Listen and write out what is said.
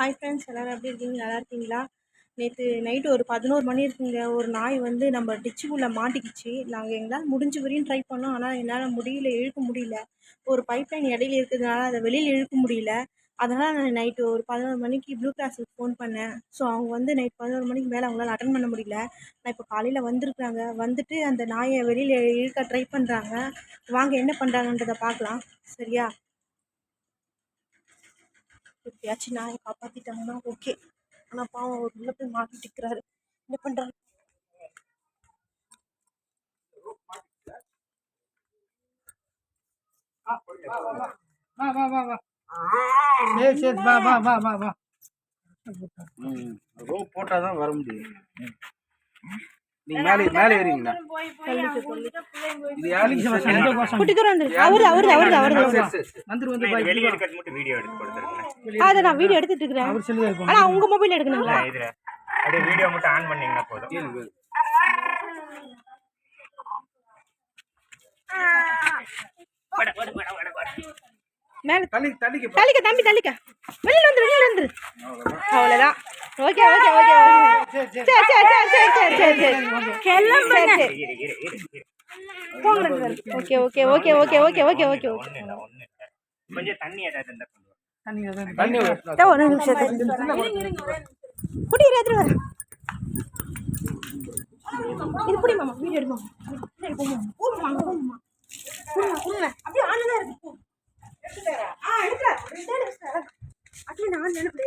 Hi friends எல்லோரும் எப்படி இருக்கீங்க? நல்லா இருக்கீங்களா? நேற்று நைட்டு ஒரு பதினோரு மணி இருக்குங்க. ஒரு நாய் வந்து நம்ம டிச்சுக்குள்ளே மாட்டிக்கிச்சு. நாங்கள் எங்களால் முடிஞ்ச வரையும் ட்ரை பண்ணோம். ஆனால் என்னால் முடியல இழுக்க முடியல. ஒரு பைப்லைன் இடையில இருக்கிறதுனால அதை வெளியில் இழுக்க முடியல. அதனால் நான் நைட்டு ஒரு பதினோரு மணிக்கு ப்ளூ கிளாஸுக்கு ஃபோன் பண்ணேன். ஸோ அவங்க வந்து நைட் பதினோரு மணிக்கு மேலே அவங்களால அட்டன் பண்ண முடியல. நான் இப்போ காலையில் வந்திருக்காங்க வந்துட்டு அந்த நாயை வெளியில் இழுக்க ட்ரை பண்ணுறாங்க வாங்க என்ன பண்ணுறாங்கன்றதை பார்க்கலாம். சரியா? எப்படியாச்சும் நாயை காப்பாற்றிட்டாங்கன்னா ஓகே ஆனால் பாவம் அவர் உள்ள போய் மாட்டிட்டு இருக்கிறாரு. என்ன பண்ணுறாரு வா வா வா வா சரி சரி வா வா வா வா வா. ரோப் போட்டால் தான் வர முடியும். நீங்கள் மேலே மேலே ஏறிங்களா இது யாருக்கு குட்டிக்கிறோம் அவரு அவரு அவரு அவரு. வந்துரு வந்து இது வெளியே இருக்கிறது மட்டும் வீடியோ எடுத்து கொடுத்துருங்க. அதை நான் வீடியோ எடுத்துட்டு இருக்கிறேன். அவர் சொல்லி இருக்கும் ஆனால் உங்க மொபைல் எடுக்கணுங்களா இதுல. அப்படியே வீடியோ மட்டும் ஆன் பண்ணீங்கன்னா போதும். மேலே தள்ளி தள்ளிக்க தம்பி தள்ளிக்க. வெளியில வந்து வெளியில வந்து அவ்வளோதான் ஓகே ஓகே ஓகே ஓகே. சரி சரி. சரி சரி சரி சரி சரி கிளம்புங்க. போங்க. Okay okay okay okay okay okay okay. Okay கொஞ்சம் தண்ணி ஏதாவது இருந்தா கொண்டு வா. தண்ணி தான் தண்ணி இதோ ஒரு நிமிஷம் குடி எடுத்துட்டு வரேன் இது புடி மாமா வீடியோ எடுமா எடுத்துக்கறா ஆ இருக்கு